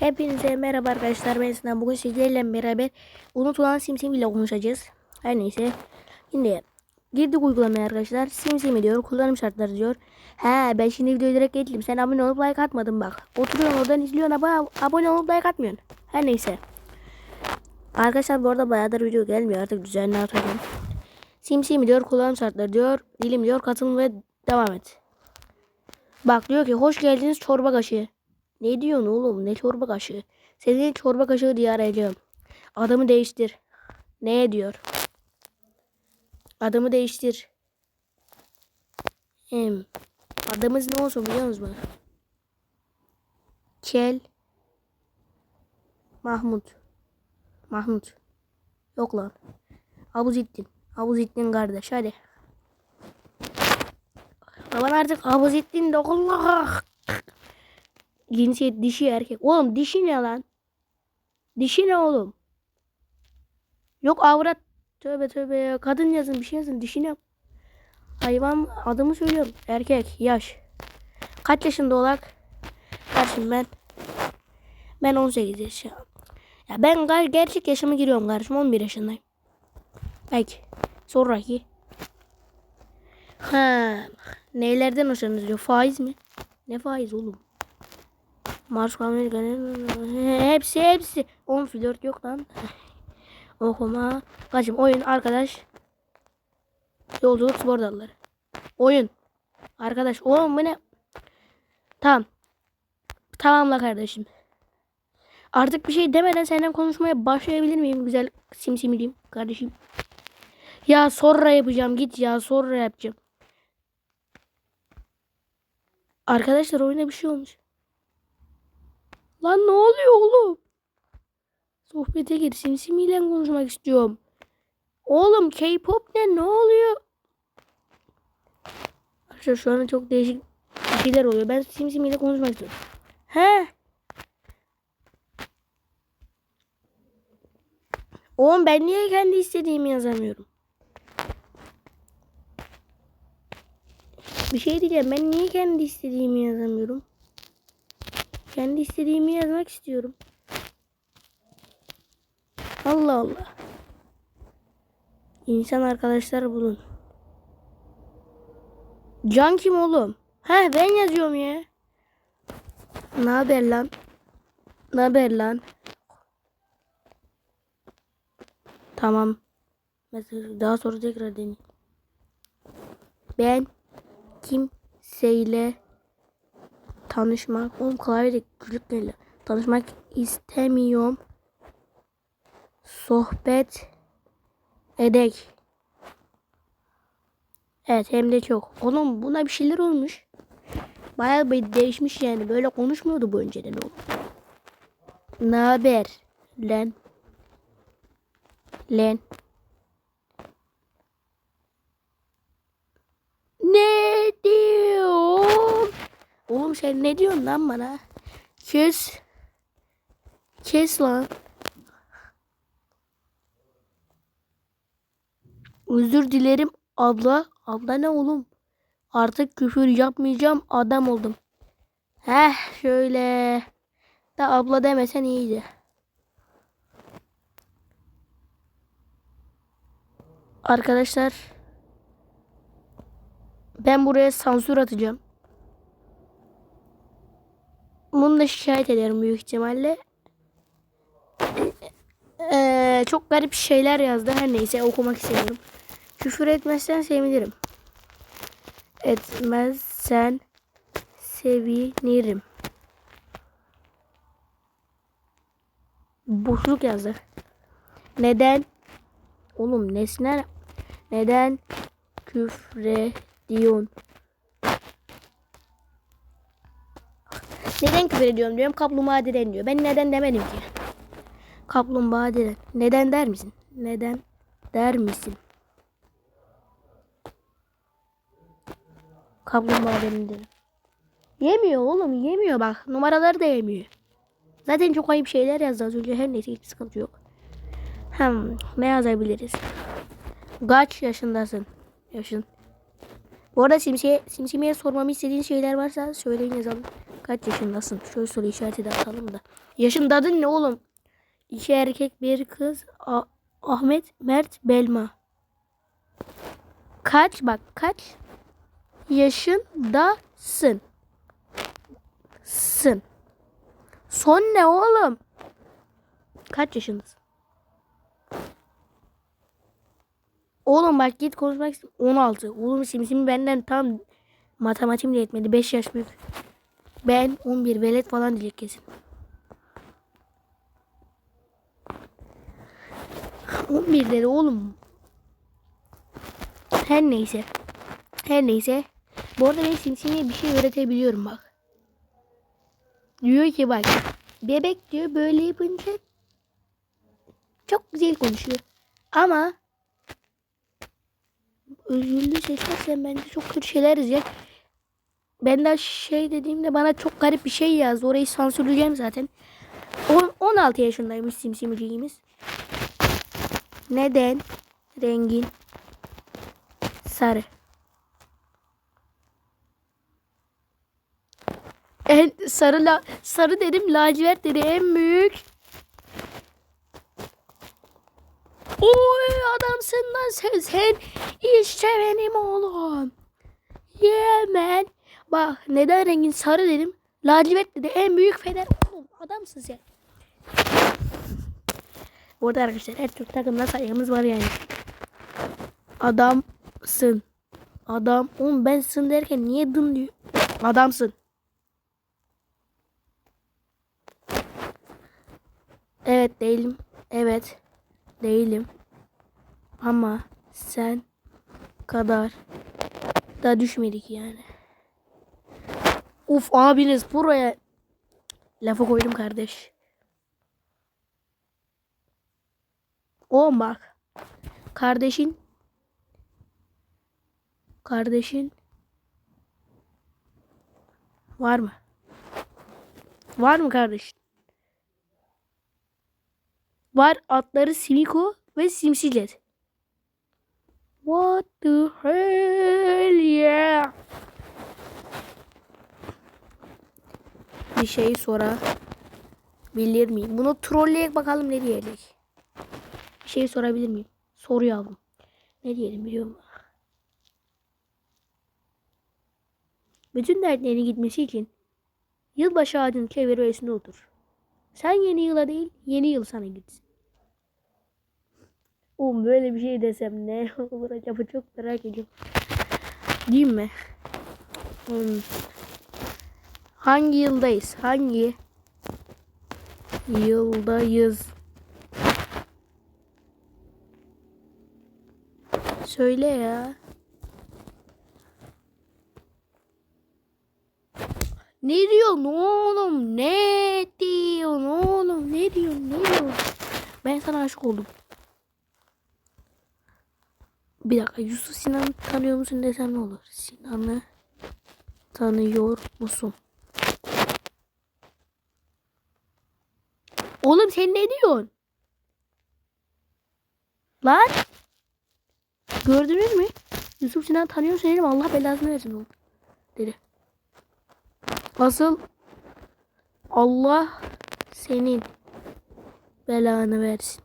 Hepinize merhaba arkadaşlar ben Sinan. Bugün sizlerle beraber unutulan SimSim ile konuşacağız. Her neyse. Şimdi girdik uygulamaya arkadaşlar. SimSim diyor. Kullanım şartları diyor. He ben şimdi videoyu direkt geçtim. Sen abone olup like atmadın bak. Oturuyorsun oradan izliyorsun ama abone olup like atmıyorsun. Her neyse. Arkadaşlar bu arada bayağıdır video gelmiyor. Artık düzenli atacağım. SimSim diyor. Kullanım şartları diyor. Dilim diyor. Katılım ve devam et. Bak diyor ki hoş geldiniz çorba kaşığı. Ne diyorsun oğlum? Ne çorba kaşığı? Seni çorba kaşığı diye arayacağım. Adamı değiştir. Ne diyor? Adamı değiştir. Hem. Adımız ne olsun biliyor musunuz? Kel. Mahmut. Mahmut. Yok lan. Abuzittin. Abuzittin kardeş hadi. Bana artık Abuzittin de Allah. Cinsiyet dişi erkek. Oğlum dişi ne lan? Dişi ne oğlum? Yok avrat. Tövbe tövbe ya. Kadın yazın bir şey yazın. Dişi ne? Hayvan adımı söylüyorum. Erkek. Yaş. Kaç yaşında olak? Karşım ben. Ben 18 yaşındayım. Ya ben ger gerçek yaşıma giriyorum kardeşim. 11 yaşındayım. Peki. Sonraki. Ha. Neylerden hoşlanıyorsunuz. Faiz mi? Ne faiz oğlum? Mars Amerika'nın hepsi hepsi. 10 flört yok lan. Okuma. Kaçım oyun arkadaş. Yolculuk spor dalları. Oyun. Arkadaş oğlum bu ne? Tamam. Tamamla kardeşim. Artık bir şey demeden senden konuşmaya başlayabilir miyim? Güzel simsimiliyim kardeşim. Ya sonra yapacağım git ya sonra yapacağım. Arkadaşlar oyuna bir şey olmuş. Lan ne oluyor oğlum? Sohbete gir. Simsimiyle konuşmak istiyorum. Oğlum K-pop ne? Ne oluyor? Arkadaşlar şu anda çok değişik şeyler oluyor. Ben Simsimiyle konuşmak istiyorum. He? Oğlum ben niye kendi istediğimi yazamıyorum? Bir şey diyeceğim. Ben niye kendi istediğimi yazamıyorum? Kendi istediğimi yazmak istiyorum. Allah Allah. İnsan arkadaşlar bulun. Can kim oğlum? He ben yazıyorum ya. Ne haber lan? Ne haber lan? Tamam. Mesela daha sonra tekrar deneyim. Ben kimseyle tanışmak. Oğlum klavyede gülük geliyor. Tanışmak istemiyorum. Sohbet edek. Evet hem de çok. Oğlum buna bir şeyler olmuş. Bayağı bir değişmiş yani. Böyle konuşmuyordu bu önceden oğlum. Ne haber? Lan. Lan. Ne diyor? Oğlum sen ne diyorsun lan bana? Kes. Kes lan. Özür dilerim abla. Abla ne oğlum? Artık küfür yapmayacağım adam oldum. Heh şöyle. Da abla demesen iyiydi. Arkadaşlar ben buraya sansür atacağım. Bunu da şikayet ederim büyük ihtimalle. Ee, çok garip şeyler yazdı. Her neyse okumak istiyorum. Küfür etmezsen sevinirim. Etmezsen sevinirim. Boşluk yazdı. Neden? Oğlum nesne neden küfrediyorsun? Neden küfür ediyorum diyorum. Kaplumbağa deden diyor. Ben neden demedim ki. Kaplumbağa deden. Neden der misin? Neden der misin? Kaplumbağa benim dedim. Yemiyor oğlum yemiyor bak. Numaraları da yemiyor. Zaten çok ayıp şeyler yazdı az önce. Her neyse hiçbir sıkıntı yok. Hem ne yazabiliriz? Kaç yaşındasın? Yaşın. Bu arada Simsi'ye, Simsimi'ye sormamı istediğin şeyler varsa söyleyin yazalım. Kaç yaşındasın? Şöyle soru işareti de atalım da. Yaşın adın ne oğlum? İki erkek bir kız. A- Ahmet, Mert, Belma. Kaç bak kaç yaşındasın? Sın. Son ne oğlum? Kaç yaşındasın? Oğlum bak git konuşmak ist- 16. Oğlum simsimi benden tam matematiğim de yetmedi. 5 yaş büyük. Ben 11 velet falan diyecek kesin. 11 dedi oğlum. Her neyse. Her neyse. Bu arada ben simsimiye bir şey öğretebiliyorum bak. Diyor ki bak. Bebek diyor böyle yapınca çok güzel konuşuyor. Ama özürlü seçersen bence çok kötü şeyler yazacak. Ben de şey dediğimde bana çok garip bir şey yazdı. Orayı sansürleyeceğim zaten. On- 16 yaşındaymış simsimciğimiz. Neden? Rengin sarı. En sarı la, sarı dedim lacivert dedi en büyük. Oy adamsın lan sen, sen işte benim oğlum. Yeah man. Bak neden rengin sarı dedim. Lacivert dedi en büyük fener. Oğlum adamsın sen. Bu arkadaşlar her Türk takımda saygımız var yani. Adamsın. Adam. Oğlum ben sın derken niye dın diyor. Adamsın. Evet değilim. Evet değilim. Ama sen kadar da düşmedik yani. Uf abiniz buraya lafa koydum kardeş. Oğlum bak. Kardeşin kardeşin var mı? Var mı kardeşin? Var atları Simiko ve Simsilet. What the hell yeah. Bir şey sorabilir miyim? Bunu trolleyek bakalım ne diyecek. Bir şey sorabilir miyim? Sor yavrum. Ne diyelim biliyor musun? Bütün dertlerin gitmesi için yılbaşı ağacının çevresinde otur. Sen yeni yıla değil, yeni yıl sana gitsin. Oğlum böyle bir şey desem ne olur acaba çok merak ediyorum. Değil mi? Hmm. Hangi yıldayız? Hangi yıldayız? Söyle ya. Ne diyorsun oğlum? Ne diyorsun oğlum? Ne diyorsun? Ne diyorsun? Ben sana aşık oldum. Bir dakika Yusuf Sinan'ı tanıyor musun desem ne olur? Sinan'ı tanıyor musun? Oğlum sen ne diyorsun? Lan? Gördünüz mü? Yusuf Sinan tanıyor dedim Allah belasını versin oğlum. Dedi. Asıl Allah senin belanı versin.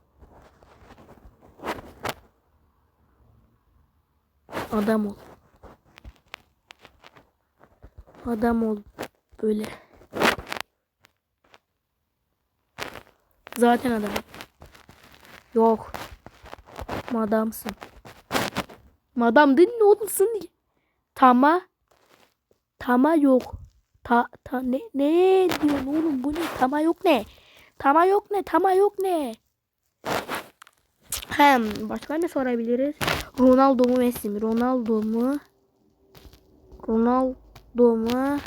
Adam ol. Adam ol. Böyle. Zaten adam. Yok. Madamsın. Madam değil ne olursun diye. Tama. Tama yok. Ta, ta ne ne diyorsun oğlum bu ne? Tama yok ne? Tama yok ne? Tama yok ne? Hem başka ne sorabiliriz? Ronaldo mu Messi mi? Ronaldo mu? Ronaldo mu?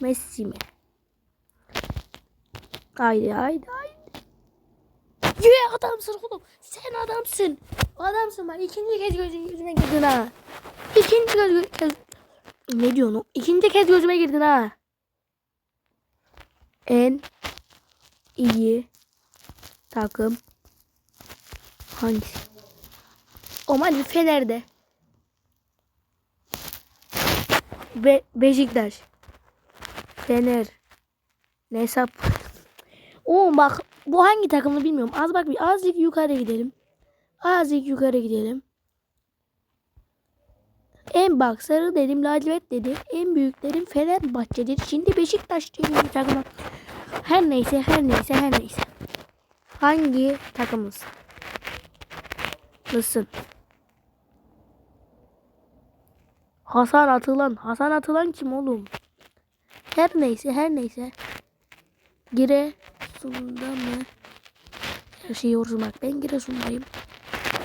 Messi mi? Haydi haydi haydi. Ye adamsın oğlum. Sen adamsın. Adamsın bak ikinci kez gözün yüzüne girdin ha. İkinci kez, kez ne diyorsun? İkinci kez gözüme girdin ha. En iyi takım hangisi? O hadi Fener'de. Be Beşiktaş. Fener. Ne hesap? Oo bak bu hangi takımlı bilmiyorum. Az bak bir azıcık yukarı gidelim. Azıcık yukarı gidelim. En bak sarı dedim lacivert dedim. En büyüklerim Fenerbahçe'dir. Şimdi Beşiktaş bir takıma. Her neyse her neyse her neyse. Hangi takımız? Mısın? Hasan Atılan. Hasan Atılan kim oğlum? Her neyse her neyse. Giresun'da mı? Yaşıyoruz bak ben Giresun'dayım.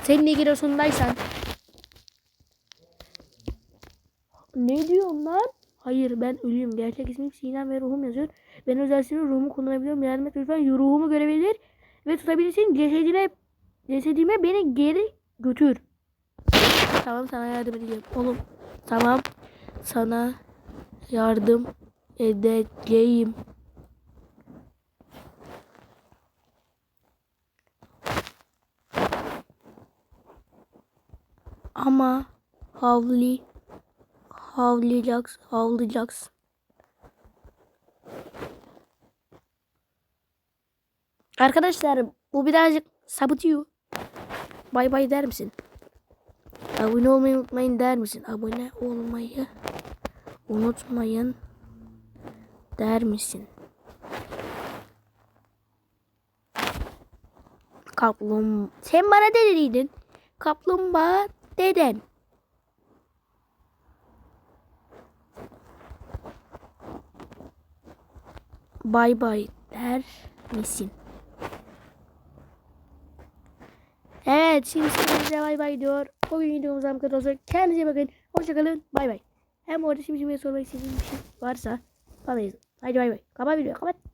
Sen de Giresun'daysan. Ne diyorsun lan? Hayır ben ölüyüm. Gerçek ismim Sinem ve ruhum yazıyor. Ben özel sınıf ruhumu kullanabiliyorum. Yardım et lütfen ruhumu görebilir ve tutabilirsin. Cesedine, cesedime beni geri götür. Tamam sana yardım edeceğim. Oğlum tamam sana yardım edeceğim. Ama havli havlayacaksın, havlayacaksın. Arkadaşlar bu birazcık sapıtıyor. Bay bay der misin? Abone olmayı unutmayın der misin? Abone olmayı unutmayın der misin? Kaplum. Sen bana dediydin? Kaplumbağa deden. Bay bay der misin? Evet şimdi size bay bay diyor. Bugün videomuzdan bu kadar olsun. Kendinize bakın. Hoşçakalın. Bay bay. Hem orada şimdi sormak istediğim bir şey varsa bana yazın. Haydi bay bay. Kapat videoyu kapat.